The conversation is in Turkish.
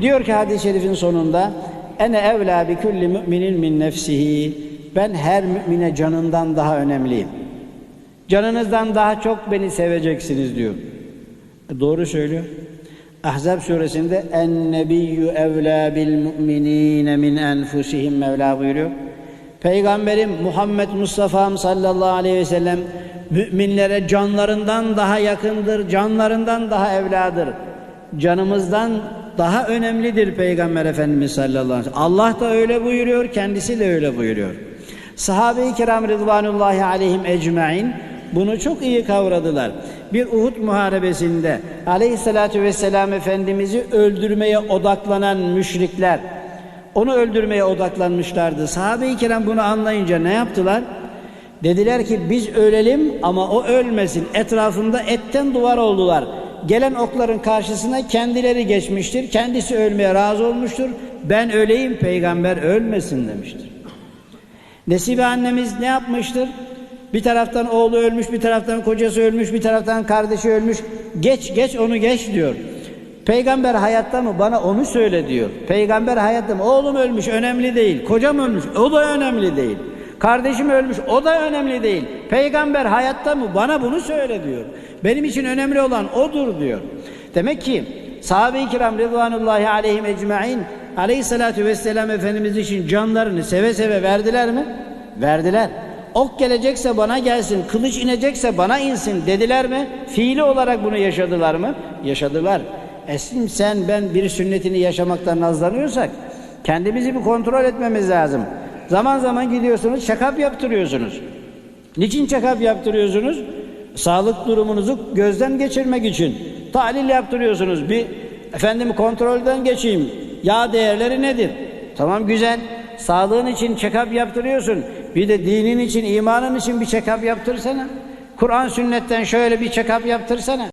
Diyor ki hadis-i şerifin sonunda ene evla bi kulli müminin min nefsihi ben her mümine canından daha önemliyim. Canınızdan daha çok beni seveceksiniz diyor. E, doğru söylüyor. Ahzab suresinde en nebiyyü evlâ bil mu'minîne min enfusihim Mevla buyuruyor. Peygamberim Muhammed Mustafa'm sallallahu aleyhi ve sellem müminlere canlarından daha yakındır, canlarından daha evladır. Canımızdan daha önemlidir Peygamber Efendimiz sallallahu aleyhi ve sellem. Allah da öyle buyuruyor, kendisi de öyle buyuruyor. Sahabe-i kiram rıdvanullahi aleyhim ecmain bunu çok iyi kavradılar. Bir Uhud muharebesinde aleyhissalatü vesselam Efendimiz'i öldürmeye odaklanan müşrikler, onu öldürmeye odaklanmışlardı. Sahabe-i kiram bunu anlayınca ne yaptılar? Dediler ki biz ölelim ama o ölmesin. Etrafında etten duvar oldular. Gelen okların karşısına kendileri geçmiştir. Kendisi ölmeye razı olmuştur. Ben öleyim peygamber ölmesin demiştir. Nesibe annemiz ne yapmıştır? Bir taraftan oğlu ölmüş, bir taraftan kocası ölmüş, bir taraftan kardeşi ölmüş. Geç, geç onu geç diyor. Peygamber hayatta mı? Bana onu söyle diyor. Peygamber hayatta mı? Oğlum ölmüş, önemli değil. Kocam ölmüş, o da önemli değil. Kardeşim ölmüş, o da önemli değil. Peygamber hayatta mı? Bana bunu söyle diyor. Benim için önemli olan odur diyor. Demek ki sahabe-i kiram rıdvanullahi aleyhim ecmain aleyhissalatü vesselam Efendimiz için canlarını seve seve verdiler mi? Verdiler. Ok gelecekse bana gelsin, kılıç inecekse bana insin dediler mi? Fiili olarak bunu yaşadılar mı? Yaşadılar. Esim sen ben bir sünnetini yaşamaktan nazlanıyorsak kendimizi bir kontrol etmemiz lazım. Zaman zaman gidiyorsunuz check-up yaptırıyorsunuz. Niçin check-up yaptırıyorsunuz? Sağlık durumunuzu gözden geçirmek için. Tahlil yaptırıyorsunuz. Bir efendim kontrolden geçeyim. Yağ değerleri nedir? Tamam güzel. Sağlığın için check-up yaptırıyorsun. Bir de dinin için, imanın için bir check-up yaptırsana. Kur'an sünnetten şöyle bir check-up yaptırsana.